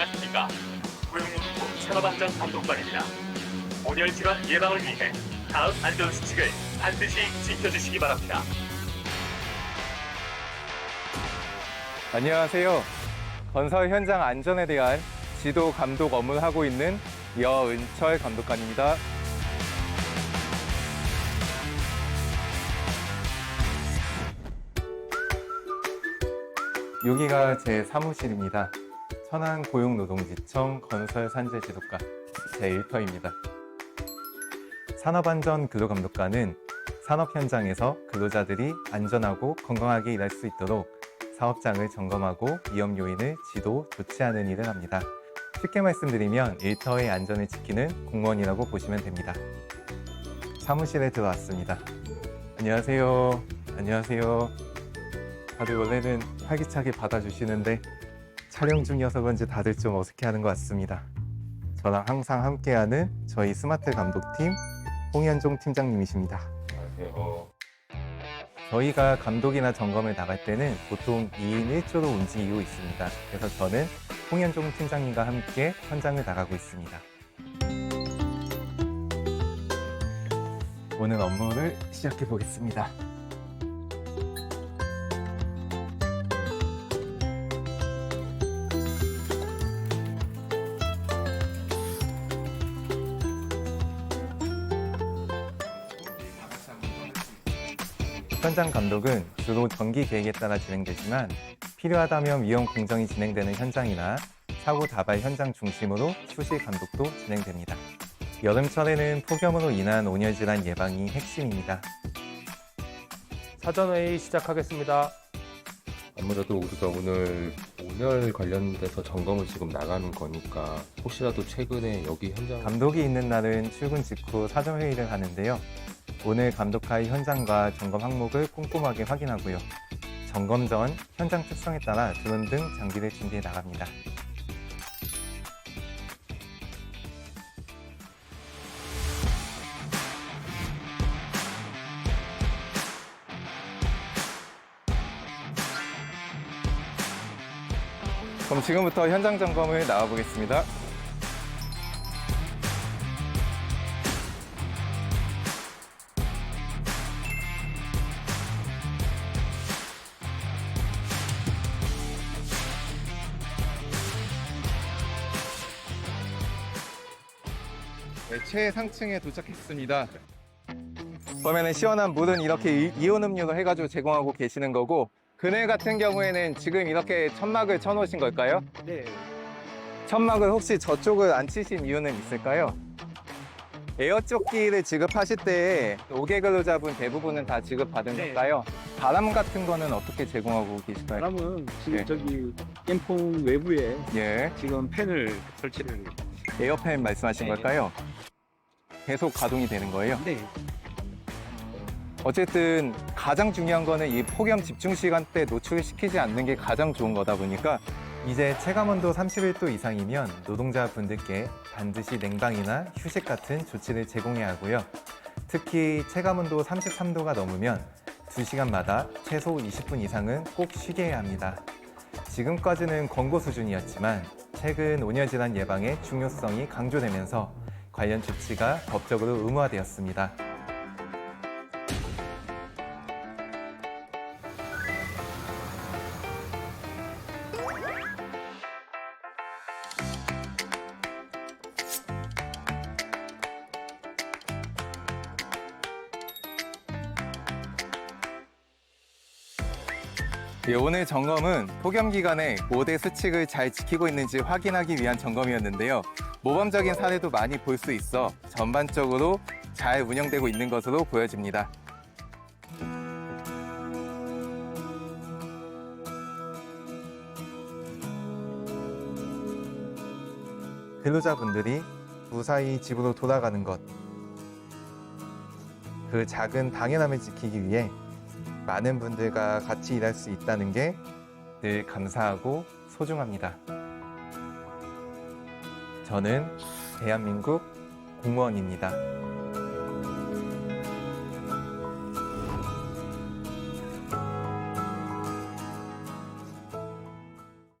안녕하십니까. 고용노동부 산업안전 감독관입니다. 온열 질환 예방을 위해 다음 안전수칙을 반드시 지켜주시기 바랍니다. 안녕하세요. 건설 현장 안전에 대한 지도 감독 업무를 하고 있는 여은철 감독관입니다. 여기가 제 사무실입니다. 천안 고용노동지청 건설산재지도과 제1터입니다. 산업안전 근로감독관은 산업 현장에서 근로자들이 안전하고 건강하게 일할 수 있도록 사업장을 점검하고 위험 요인을 지도, 조치하는 일을 합니다. 쉽게 말씀드리면 일터의 안전을 지키는 공무원이라고 보시면 됩니다. 사무실에 들어왔습니다. 안녕하세요. 안녕하세요. 다들 원래는 활기차게 받아주시는데 촬영 중이어서 그런지 다들 좀 어색해하는 것 같습니다. 저랑 항상 함께하는 저희 스마트 감독팀 홍현종 팀장님이십니다. 안녕하세요. 저희가 감독이나 점검을 나갈 때는 보통 2인 1조로 움직이고 있습니다. 그래서 저는 홍현종 팀장님과 함께 현장을 나가고 있습니다. 오늘 업무를 시작해 보겠습니다. 현장 감독은 주로 정기 계획에 따라 진행되지만 필요하다면 위험 공정이 진행되는 현장이나 사고 다발 현장 중심으로 수시 감독도 진행됩니다. 여름철에는 폭염으로 인한 온열 질환 예방이 핵심입니다. 사전회의 시작하겠습니다. 아무래도 우리가 오늘 온열 관련돼서 점검을 지금 나가는 거니까 혹시라도 최근에 여기 현장 감독이 있는 날은 출근 직후 사전 회의를 하는데요. 오늘 감독할 현장과 점검 항목을 꼼꼼하게 확인하고요. 점검 전 현장 특성에 따라 드론 등 장비를 준비해 나갑니다. 그럼 지금부터 현장 점검을 나와 보겠습니다. 네, 최상층에 도착했습니다. 그러면은 시원한 물은 이렇게 이- 이온 음료로 해가지고 제공하고 계시는 거고 그늘 같은 경우에는 지금 이렇게 천막을 쳐놓으신 걸까요? 네. 천막을 혹시 저쪽을 안 치신 이유는 있을까요? 에어조끼를 지급하실 때 5개 근로자분 대부분은 다 지급받은 네. 걸까요? 바람 같은 거는 어떻게 제공하고 계실까요? 바람은 지금 예. 저기 엠폰 외부에 예, 지금 팬을 설치를 에어팬 말씀하신 네. 걸까요? 계속 가동이 되는 거예요? 네. 어쨌든 가장 중요한 거는 이 폭염 집중 시간대 노출을 시키지 않는 게 가장 좋은 거다 보니까 이제 체감온도 31도 이상이면 노동자분들께 반드시 냉방이나 휴식 같은 조치를 제공해야 하고요. 특히 체감온도 33도가 넘으면 2시간마다 최소 20분 이상은 꼭 쉬게 해야 합니다. 지금까지는 권고 수준이었지만 최근 온열질환 예방의 중요성이 강조되면서 관련 조치가 법적으로 의무화되었습니다. 예, 오늘 점검은 폭염 기간에 모대 수칙을 잘 지키고 있는지 확인하기 위한 점검이었는데요. 모범적인 사례도 많이 볼 수 있어 전반적으로 잘 운영되고 있는 것으로 보여집니다. 근로자분들이 무사히 집으로 돌아가는 것. 그 작은 당연함을 지키기 위해 많은 분들과 같이 일할 수 있다는 게 늘 감사하고 소중합니다. 저는 대한민국 공무원입니다.